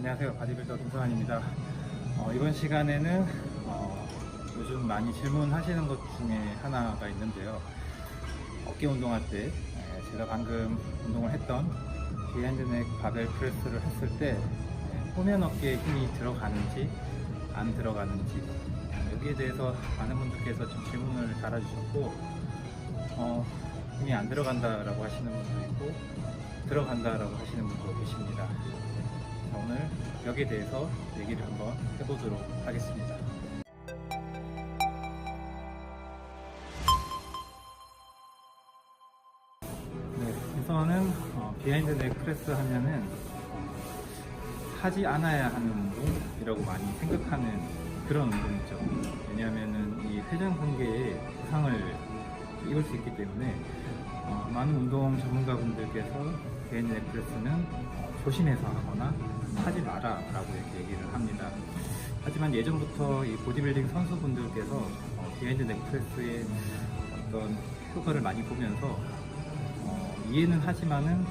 안녕하세요. 바디빌더 김성환입니다. 어, 이번 시간에는 어, 요즘 많이 질문하시는 것 중에 하나가 있는데요. 어깨 운동할 때 에, 제가 방금 운동을 했던 비핸드넥 바벨 프레스를 했을 때 에, 후면 어깨에 힘이 들어가는지 안 들어가는지 여기에 대해서 많은 분들께서 좀 질문을 달아주셨고 어, 힘이 안 들어간다라고 하시는 분도 있고 들어간다라고 하시는 분도 계십니다. 자, 오늘 여기에 대해서 얘기를 한번 해보도록 하겠습니다. 네, 우선은 어, 비하인드 넥 프레스 하면은 하지 않아야 하는 운동이라고 많이 생각하는 그런 운동이죠. 왜냐하면은 이 회전 근개에 부상을 입을 수 있기 때문에 어, 많은 운동 전문가분들께서 비하인드 넥 프레스는 어, 조심해서 하거나 하지 마라 라고 이렇게 얘기를 합니다. 하지만 예전부터 이 보디빌딩 선수분들께서 어, 비하인드 넥 프레스의 어떤 효과를 많이 보면서 어, 이해는 하지만은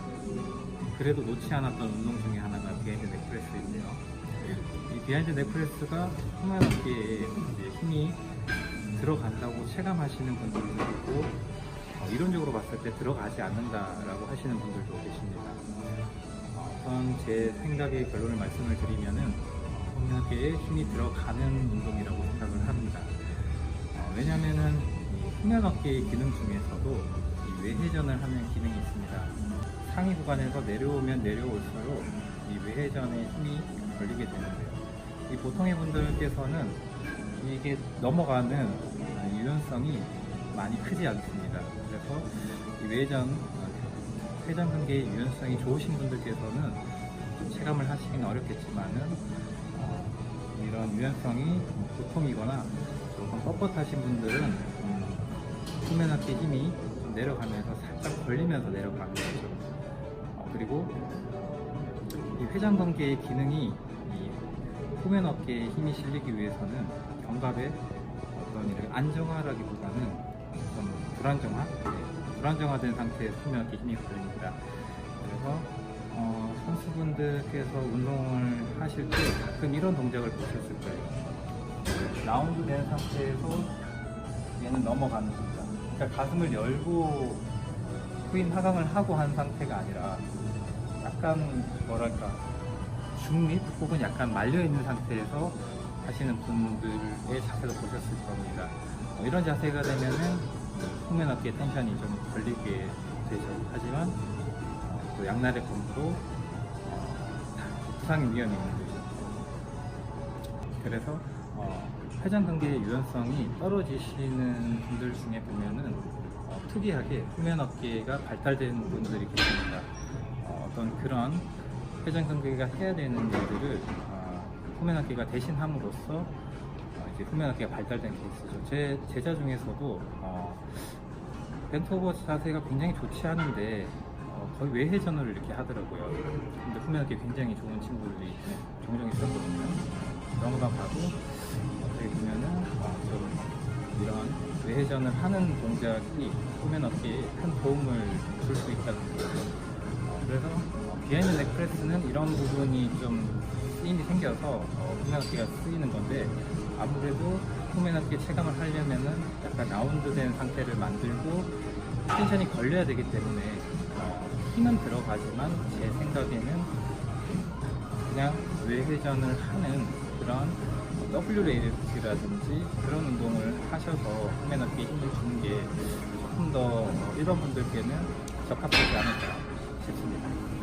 그래도 놓지 않았던 운동 중에 하나가 비하인드 넥프레스인데요. 이 비하인드 넥프레스가 후면 어깨에 힘이 들어간다고 체감하시는 분들도 있고 어, 이론적으로 봤을 때 들어가지 않는다라고 하시는 분들도 계십니다. 어, 우선 제 생각의 결론을 말씀을 드리면은 어깨에 힘이 들어가는 운동이라고 생각을 합니다. 어, 왜냐면은 이 후면 어깨의 기능 중에서도 이 외회전을 하는 기능이 있습니다. 상위 구간에서 내려오면 내려올수록 이 외회전에 힘이 걸리게 되는데요. 이 보통의 분들께서는 이게 넘어가는 아, 유연성이 많이 크지 않습니다. 그래서 이 외전 어, 회전 근개의 유연성이 좋으신 분들께서는 좀 체감을 하시기는 어렵겠지만은 어, 이런 유연성이 보통이거나 조금 뻣뻣하신 분들은 음, 후면 어깨 힘이 좀 내려가면서 살짝 걸리면서 내려가는 거죠. 어, 그리고 이 회전 관계의 기능이 이 후면 어깨에 힘이 실리기 위해서는 견갑의 어떤 이렇게 안정화라기보다는 어떤 불안정화, 네, 불안정화된 상태에서 후면 어깨 힘이 걸립니다. 그래서 어, 선수분들께서 운동을 하실 때 가끔 이런 동작을 보셨을 거예요. 라운드 된 상태에서 얘는 넘어가는 동작. 그러니까 가슴을 열고 후인 하강을 하고 한 상태가 아니라 약간 뭐랄까 중립 혹은 약간 말려 있는 상태에서 하시는 분들의 자세도 보셨을 겁니다. 어, 이런 자세가 되면은 후면 어깨 텐션이 좀 걸리게 되죠. 하지만 어, 또 양날의 검으로 어, 부상 위험이 있는 거죠. 그래서 어, 회전 근개의 유연성이 떨어지시는 분들 중에 보면은 어, 특이하게 후면 어깨가 발달된 분들이 계십니다. 어, 떤 그런 회전 근개가 해야 되는 일들을 어, 후면 어깨가 대신함으로써 어, 이제 후면 어깨가 발달된 케이스죠. 제 제자 중에서도 어, 벤트오버 자세가 굉장히 좋지 않은데 어, 거의 외회전을 이렇게 하더라고요. 근데 후면 어깨 굉장히 좋은 친구들이 종종 있었거든요. 그런 것만 봐도 어떻게 보면은 어, 좀 이런 외회전을 하는 동작이 후면 어깨에 큰 도움을 줄 수 있다는 거죠. 어, 그래서 어, 비하인드 넥 프레스는 이런 부분이 좀 쓰임이 생겨서 어, 후면 어깨가 쓰이는 건데 아무래도 어깨 체감을 하려면은 약간 라운드된 상태를 만들고 텐션이 걸려야 되기 때문에 어, 힘은 들어가지만 제 생각에는 그냥 외회전을 하는 그런 W 레이스라든지 그런 운동을 하셔서 어깨에 힘을 주는 게 조금 더 어, 일반 분들께는 적합하지 않을까 싶습니다.